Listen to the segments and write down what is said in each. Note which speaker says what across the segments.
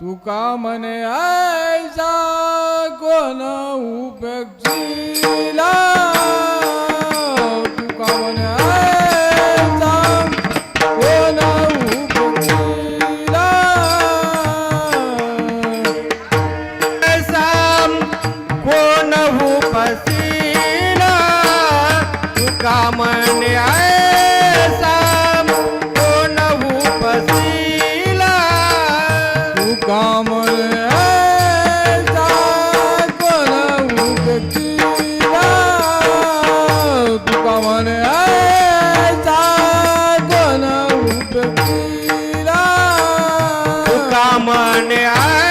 Speaker 1: तुका म्हणे
Speaker 2: ऐसा कोण उपेक्ष
Speaker 1: तुका म्हणे ऐसा कोण उपेक्षा कोण
Speaker 2: उपसीला? મને આ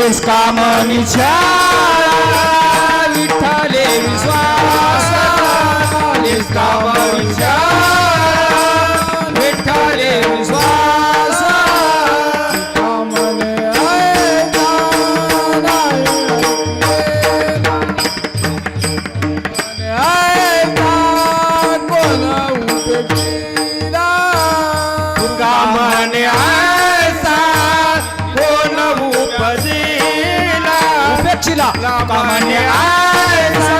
Speaker 2: निष्कामनिशा विठ्ठले विश्वास निष्कामनिशा विठ्ठले विश्वास
Speaker 1: कोण उभे
Speaker 2: કમન આ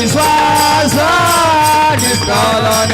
Speaker 2: विश्वास निष्काला